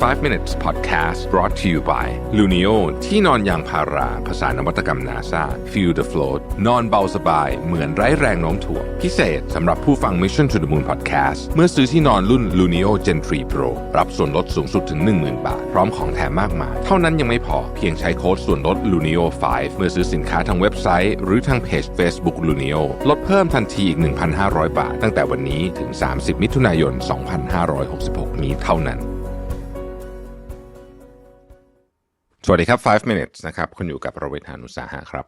5 minutes podcast brought to you by Lunio ที่นอนยางพารา ภาษานวัตกรรม NASA feel the float นอนเบาสบาย เหมือนไร้แรงโน้มถ่วง พิเศษสำหรับผู้ฟัง Mission to the Moon podcast เมื่อซื้อที่นอนรุ่น Lunio Gen 3 Pro รับส่วนลดสูงสุดถึง 10,000 บาท พร้อมของแถมมากมาย เท่านั้นยังไม่พอ เพียงใช้โค้ดส่วนลด Lunio 5 เมื่อซื้อสินค้าทางเว็บไซต์ หรือทางเพจ Facebook Luno ลดเพิ่มทันทีอีก 1,500 บาท ตั้งแต่วันนี้ถึง 30 มิถุนายน 2566 นี้เท่านั้น สวัสดีครับ 5 minutes นะครับคุณอยู่กับประเวทานุสาหะครับ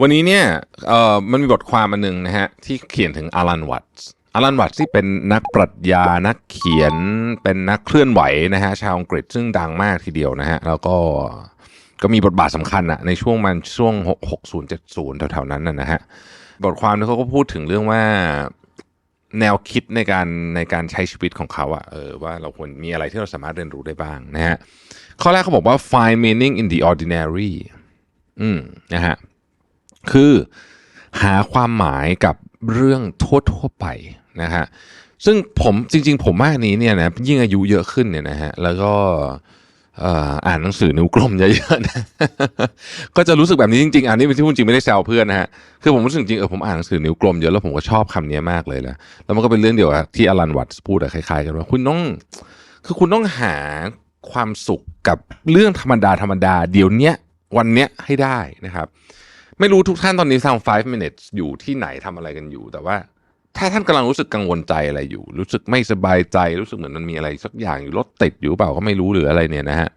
วันนี้เนี่ยเอ่อมันมีบทความอันหนึงนะฮะที่เขียนถึงอารันวัตส์อารันวัตส์ที่เป็นนักปรัชญานักเขียนเป็นนักเคลื่อนไหวนะฮะชาวอังกฤษซึ่งดังมากทีเดียวนะฮะแล้วก็ก็มีบทบาทสำคัญอะในช่วงมันช่วง 60 70 แถวๆนั้นนะนะฮะบทความนี้เขาก็พูดถึงเรื่องว่าแนวคิดในการในการใช้ชีวิตของเขาอะเออว่าเราควรมีอะไรที่เราสามารถเรียนรู้ได้บ้างนะฮะ ข้อแรกเขาบอกว่า find meaning in the ordinary อืมนะฮะคือหาความหมายกับเรื่องทั่วๆไปนะฮะซึ่งผมจริง ๆ ผมว่าอันนี้เนี่ยนะยิ่งอายุเยอะขึ้นเนี่ยนะฮะแล้วก็อ่านหนังสือนิ้วกลมเยอะๆนะก็จะรู้สึกแบบนี้จริงๆ อันนี้เป็นที่พูดจริงไม่ได้แซวเพื่อนนะฮะคือผมรู้สึกจริงเออผมอ่านหนังสือนิ้วกลมเยอะแล้วผมก็ชอบคำนี้มากเลยนะแล้วมันก็เป็นเรื่องเดียวกับที่อลันวัตส์พูดอะคล้ายๆกันว่าคุณต้องคือคุณต้องหา ความสุขกับเรื่องธรรมดาธรรมดาเดี๋ยวเนี้ยวันเนี้ยให้ได้นะครับ ไม่รู้ทุกท่านตอนนี้ทำ5 minutes อยู่ที่ไหนทำอะไรกันอยู่ แต่ว่าถ้าท่านกำลังรู้สึกกังวลใจอะไรอยู่ รู้สึกไม่สบายใจรู้สึกเหมือนมันมีอะไรสักอย่างอยู่รถติดอยู่เปล่าก็ไม่รู้หรืออะไรเนี่ยนะฮะ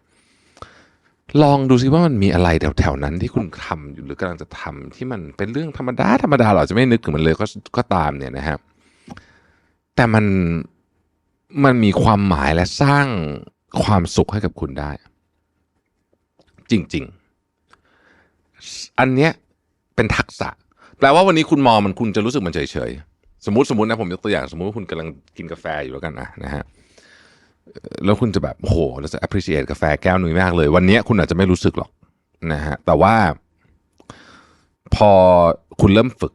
ลองดูซิว่ามันมีอะไรแถวๆนั้นที่คุณทำอยู่หรือกำลังจะทำที่มันเป็นเรื่องธรรมดาธรรมดาเราอาจจะไม่นึกถึงมันเลยก็ก็ตามเนี่ยนะฮะแต่มันมันมีความหมายและสร้าง ความสุขให้กับคุณได้ จริง ๆ อันเนี้ยเป็นทักษะ แปลว่าวันนี้คุณมองมันคุณจะรู้สึกมันเฉยๆ สมมติสมมตินะผมยกตัวอย่างสมมติว่าคุณกำลังกินกาแฟอยู่แล้วกันนะนะฮะแล้วคุณจะแบบโอ้โหเราจะ appreciate กาแฟแก้วหนุ่ยมากเลย วันนี้คุณอาจจะไม่รู้สึกหรอกนะฮะแต่ว่าพอคุณเริ่มฝึก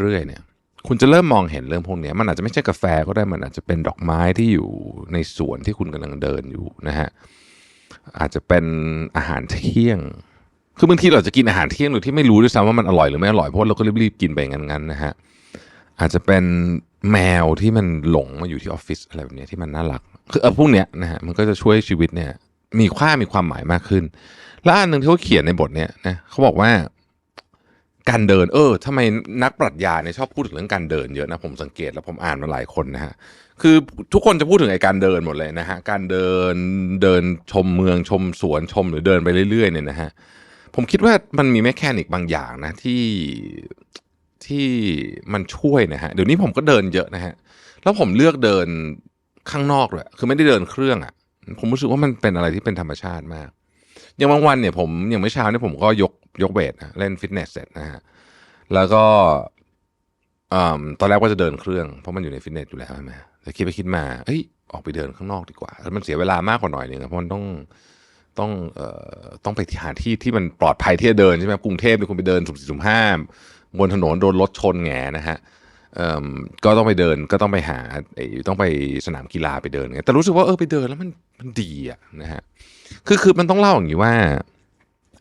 เรื่อยๆเนี่ย คุณจะเริ่มมองเห็นเรื่องพวกเนี้ยมันอาจจะไม่ใช่กาแฟก็ได้มันอาจจะเป็นดอกไม้ที่อยู่ในสวนที่คุณกำลังเดินอยู่นะฮะอาจจะเป็นอาหารเที่ยง คือบางทีเราจะกินอาหารเที่ยงโดยที่ไม่รู้ด้วยซ้ำว่ามันอร่อยหรือไม่อร่อยเพราะเราก็รีบๆกินไปงั้นๆนะฮะอาจจะเป็นแมวที่มันหลงมาอยู่ที่ออฟฟิศอะไรแบบเนี้ยที่มันน่ารัก คือเออพวกเนี้ยนะฮะมันก็จะช่วยชีวิตเนี่ยมีค่ามีความหมายมากขึ้น แล้วอันหนึ่งที่เขาเขียนในบทเนี่ยนะเขาบอกว่า การเดิน เออทำไมนักปรัชญาเนี่ยชอบพูดถึงเรื่องการเดินเยอะนะผมสังเกตแล้วผมอ่านมาหลายคนนะฮะคือทุกคนจะพูดถึงไอ้การเดินหมดเลยนะฮะการเดินเดินชมเมืองชมสวนชมหรือเดินไปเรื่อยๆเนี่ยนะฮะผมคิดว่ามันมีแมคแคนิกบางอย่างนะที่ที่มันช่วยนะฮะเดี๋ยวนี้ผมก็เดินเยอะนะฮะแล้วผมเลือกเดินข้างนอกเลยคือไม่ได้เดินเครื่องอะ่ะผมรู้สึกว่ามันเป็นอะไรที่เป็นธรรมชาติมาก อย่างบางวันเนี่ยผมอย่างเมื่อเช้าเนี่ยผมก็ยก ยกเวทนะเล่นฟิตเนสเสร็จนะฮะแล้วก็อตอนแรกว่าจะเดินเครื่องเพราะมันอยู่ในฟิตเนสอยู่แล้วใช่ไหมแต่คิดไปคิดมาเอ้ยออกไปเดินข้างนอกดีกว่าแล้วมันเสียเวลามากกว่าหน่อยนึงอะเพราะมันต้องต้องเอ่อต้องไปหาที่ที่มันปลอดภัยที่จะเดินใช่ไหมกรุงเทพเนคุณไปเดินสุ่มสี่สุ่มห้าบนถนนโดนรถชนแงนะฮะเอ่อก็ต้องไปเดินก็ต้องไปหาต้องไปสนามกีฬาไปเดินไงแต่รู้สึกว่าเออไปเดินแล้วมันมันดีอะนะฮะคือคือมันต้องเล่าอย่างนี้ว่า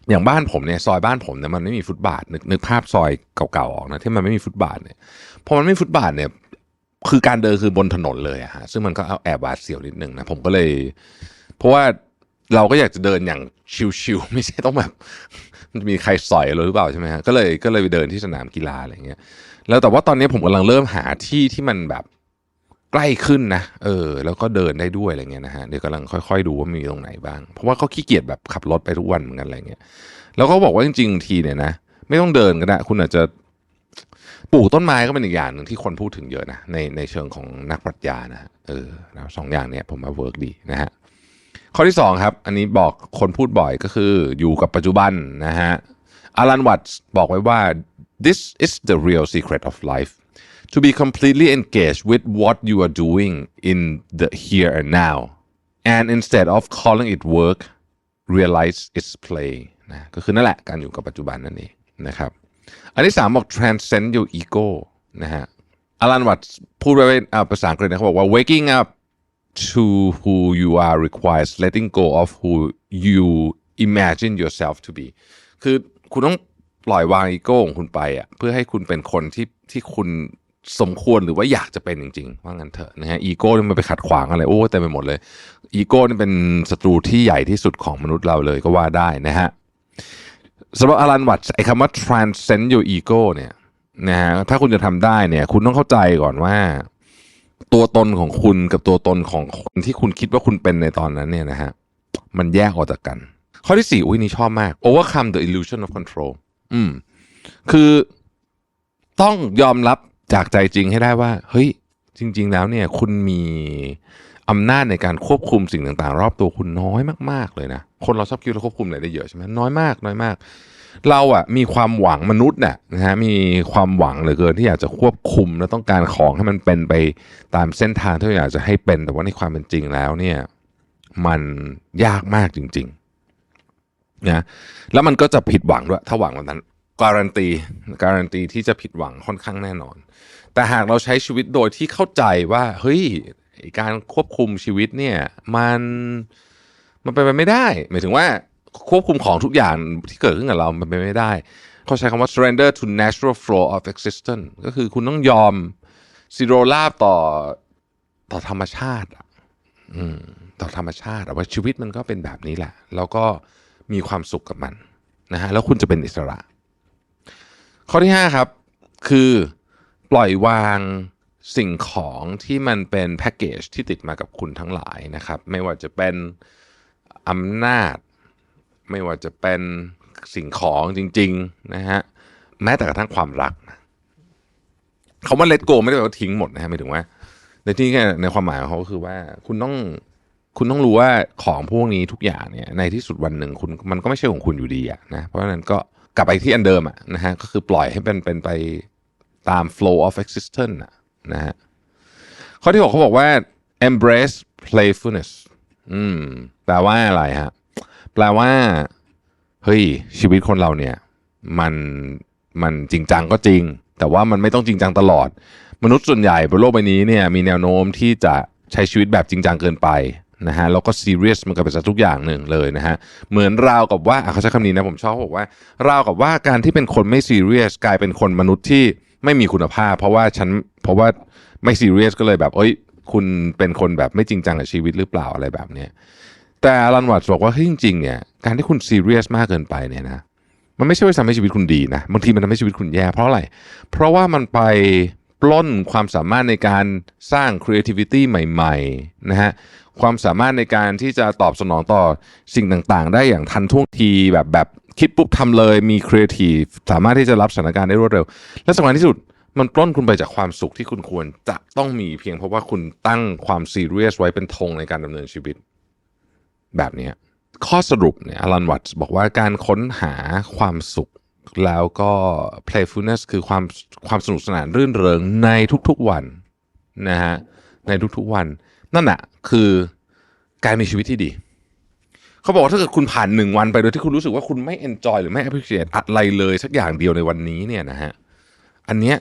อย่างบ้านผมเนี่ยซอยบ้านผมเนี่ยมันไม่มีฟุตบาทนึกนึกภาพซอยเก่าๆออกนะที่มันไม่มีฟุตบาทเนี่ยพอมันไม่มีฟุตบาทเนี่ยคือการเดินคือบนถนนเลยอะฮะซึ่งมันก็เอาแอบหวาดเสียวนิดนึงนะผมก็เลย เพราะว่าเราก็อยากจะเดินอย่างชิวๆไม่ใช่ต้องแบบมีใครสอยเราหรือเปล่าใช่ไหมฮะก็เลยก็เลยไปเดินที่สนามกีฬาอะไรเงี้ยแล้วแต่ว่าตอนนี้ผมกำลังเริ่มหาที่ที่มันแบบ ใกล้ขึ้นนะเออ แล้วก็เดินได้ด้วยอะไรเงี้ยนะฮะเดี๋ยวกำลังค่อยๆดูว่ามีตรงไหนบ้าง เพราะว่าเขาขี้เกียจแบบขับรถไปทุกวันเหมือนกันอะไรเงี้ยแล้วเขาบอกว่าจริงๆทีเนี่ยนะไม่ต้องเดินก็ได้คุณอาจจะปลูกต้นไม้ก็เป็นอีกอย่างหนึ่งที่คนพูดถึงเยอะนะในในเชิงของนักปรัชญานะเออแล้วสองอย่างเนี้ยผมว่าเวิร์กดีนะฮะข้อที่สองครับ อันนี้บอกคนพูดบ่อยก็คืออยู่กับปัจจุบันนะฮะอารันวัตบอกไว้ว่า this is the real secret of life to be completely engaged with what you are doing in the here and now and instead of calling it work realize it's play นะก็คือนั่นแหละการอยู่กับปัจจุบันนั่นเองนะครับ อันที่สามบอก transcend your ego นะฮะอารันวัตพูดไว้อ่าภาษาอังกฤษนะเขาบอกว่า waking up to who you are requires letting go of who you imagine yourself to be คือคุณต้องปล่อยวางอีโก้ของคุณไปอ่ะเพื่อให้คุณเป็นคนที่ที่คุณ สมควรหรือว่าอยากจะเป็นจริงๆ ว่างั้นเถอะนะฮะอีโก้นี่มันไปขัดขวางอะไรโอ้เต็มไปหมดเลยอีโก้นี่เป็นศัตรูที่ใหญ่ที่สุดของมนุษย์เราเลยก็ว่าได้นะฮะสำหรับอารันวัตไอ้คำว่า transcend your ego เนี่ยนะฮะถ้าคุณจะทำได้เนี่ย คุณต้องเข้าใจก่อนว่า ตัวตนของคุณกับตัวตนของคนที่คุณคิดว่าคุณเป็นในตอนนั้นเนี่ยนะฮะมันแยกออกจากกัน ข้อที่สี่อุ้ยนี่ชอบมาก overcome the illusion of control อืมคือต้องยอมรับ จากใจจริงให้ได้ว่า เฮ้ย จริง ๆ แล้วเนี่ยคุณมีอำนาจในการควบคุมสิ่งต่างๆ รอบตัวคุณน้อยมาก ๆ เลยนะ คนเราชอบคิดเราควบคุมอะไรได้เยอะใช่ไหมน้อยมาก น้อยมาก เราอะมีความหวังมนุษย์เนี่ยนะฮะมีความหวังเหลือเกินที่อยากจะควบคุมและต้องการของให้มันเป็นไปตามเส้นทางที่เราอยากจะให้เป็น แต่ว่าในความเป็นจริงแล้วเนี่ยมันยากมากจริงๆนะแล้วมันก็จะผิดหวังด้วยถ้าหวังแบบนั้น การันตีการันตีที่จะผิดหวังค่อนข้างแน่นอน แต่หากเราใช้ชีวิตโดยที่เข้าใจว่าเฮ้ยการควบคุมชีวิตเนี่ยมันมันเป็นไปไม่ได้หมายถึงว่าควบคุมของทุกอย่างที่เกิดขึ้นกับเรา มันเป็นไปไม่ได้เขาใช้คำว่า surrender to natural flow of existence ก็คือคุณต้องยอม zero ลาบต่อต่อธรรมชาติอะอืมต่อธรรมชาติว่าชีวิตมันก็เป็นแบบนี้แหละ แล้วก็มีความสุขกับมันนะฮะแล้วคุณจะเป็นอิสระ ข้อที่ 5 ครับ คือปล่อยวางสิ่งของที่มันเป็นแพ็กเกจที่ติดมากับคุณทั้งหลายนะครับ ไม่ว่าจะเป็นอำนาจ ไม่ว่าจะเป็นสิ่งของจริง ๆ นะฮะแม้แต่กระทั่งความรักนะคำว่า let go ไม่ได้แปลว่าทิ้งหมดนะฮะหมายถึงว่า ในที่นี้ในความหมายของเขาก็คือว่าคุณต้องคุณต้องรู้ว่าของพวกนี้ทุกอย่างเนี่ยในที่สุดวันหนึ่งคุณมันก็ไม่ใช่ของคุณอยู่ดีอะนะเพราะฉะนั้นก็ กลับไปที่อันเดิมอะนะฮะก็คือปล่อยให้เป็นเป็นไปตาม flow of existence นะฮะข้อที่หกเขาบอกว่า embrace playfulness อืมแปลว่าอะไรฮะแปลว่าเฮ้ยชีวิตคนเราเนี่ย มันมันจริงจังก็จริง แต่ว่ามันไม่ต้องจริงจังตลอด มนุษย์ส่วนใหญ่บนโลกใบนี้เนี่ยมีแนวโน้มที่จะใช้ชีวิตแบบจริงจังเกินไป นะฮะแล้วก็ซีเรียสมันกับเป็นทุกอย่างหนึ่งเลยนะฮะเหมือนราวกับว่าเขาใช้คำนี้นะผมชอบบอกว่าราวกับว่าการที่เป็นคนไม่ซีเรียสกลายเป็นคนมนุษย์ที่ไม่มีคุณภาพ เพราะว่าฉันเพราะว่าไม่ซีเรียสก็เลยแบบเอ้ย คุณเป็นคนแบบไม่จริงจังกับชีวิตหรือเปล่าอะไรแบบเนี้ยแต่อลันวัตบอกว่าจริงๆเนี่ยการที่คุณซีเรียสมากเกินไปเนี่ยนะมันไม่ใช่ว่าทำให้ชีวิตคุณดีนะบางทีมันทำให้ชีวิตคุณแย่เพราะอะไรเพราะว่ามันไป ปล้นความสามารถในการสร้าง creativity ใหม่ๆนะฮะความสามารถในการที่จะตอบสนองต่อสิ่งต่างๆ ได้อย่างทันท่วงทีแบบแบบคิดปุ๊บทำเลยมี creative สามารถที่จะรับสถานการณ์ได้รวดเร็ว และสำคัญที่สุดมันปล้นคุณไปจากความสุขที่คุณควรจะต้องมีเพียงเพราะว่าคุณตั้งความซีเรียสไว้เป็นธงในการดำเนินชีวิต แบบนี้ข้อสรุปเนี่ยอลันวัตส์บอกว่าการค้นหาความสุข แล้วก็ playfulness คือความความสนุกสนานรื่นเริงในทุกๆวันนะฮะในทุกๆวัน นั่นแหะคือการมีชีวิตที่ดี เขาบอกว่าถ้าเกิดคุณผ่านหนึ่งวันไปโดยที่คุณรู้สึกว่าคุณไม่ enjoy หรือไม่ appreciate อะไรเลยสักอย่างเดียวในวันนี้เนี่ยนะฮะอันเนี้ย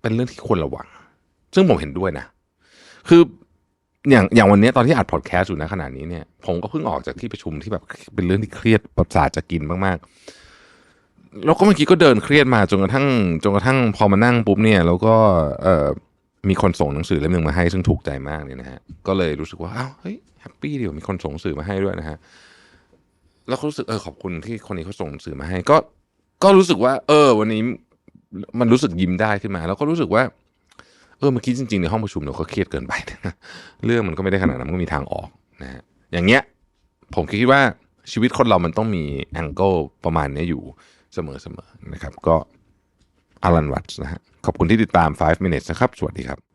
เป็นเรื่องที่ควรระวัง ซึ่งผมเห็นด้วยนะ คืออย่างอย่างวันนี้ตอนที่อัดพอดแคสต์อยู่นะขณะนี้เนี่ยผมก็เพิ่งออกจากที่ประชุมที่แบบเป็นเรื่องที่เครียดประสาทจะกินมากๆ แล้วก็เมื่อกี้ก็เดินเครียดมาจนกระทั่งจนกระทั่งพอมานั่งปุ๊บเนี่ยแล้วก็เอ่อมีคนส่งหนังสือเล่มหนึ่งมาให้ ซึ่งถูกใจมากเนี่ยนะฮะก็เลยรู้สึกว่าอ้าวเฮ้ยแฮปปี้ดีว่ามีคนส่งสื่อมาให้ด้วยนะฮะแล้วก็รู้สึกเออขอบคุณที่คนนี้เขาส่งสื่อมาให้ ก็ก็รู้สึกว่า เออ วันนี้มันรู้สึกยิ้มได้ขึ้นมา แล้วก็รู้สึกว่า เออเมื่อกี้จริงๆในห้องประชุมเราก็เครียดเกินไปนะเรื่องมันก็ไม่ได้ขนาดนั้นมันก็มีทางออกนะฮะอย่างเงี้ย ผมคิดว่าชีวิตคนเรามันต้องมีแองเกิลประมาณนี้อยู่ เสมอๆนะครับ ก็อลันวัตนะฮะขอบคุณที่ติดตาม 5 minutes นะครับ สวัสดีครับ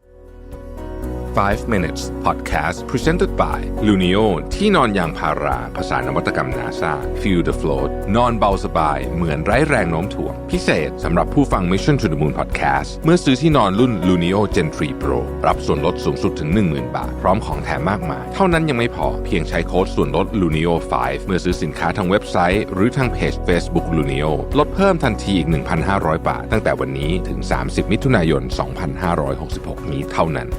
5 minutes podcast presented by Lunio ที่นอนยางพารา ภาษานวัตกรรม NASA feel the float นอนเบาสบาย เหมือนไร้แรงโน้มถ่วง พิเศษสำหรับผู้ฟัง Mission to the Moon podcast เมื่อซื้อที่นอนรุ่น Lunio Gen 3 Pro รับส่วนลดสูงสุดถึง 10,000 บาท พร้อมของแถมมากมาย เท่านั้นยังไม่พอ เพียงใช้โค้ดส่วนลด Lunio 5 เมื่อซื้อสินค้าทางเว็บไซต์ หรือทางเพจ Facebook Luno ลดเพิ่มทันทีอีก 1,500 บาท ตั้งแต่วันนี้ถึง 30 มิถุนายน 2566 นี้เท่านั้น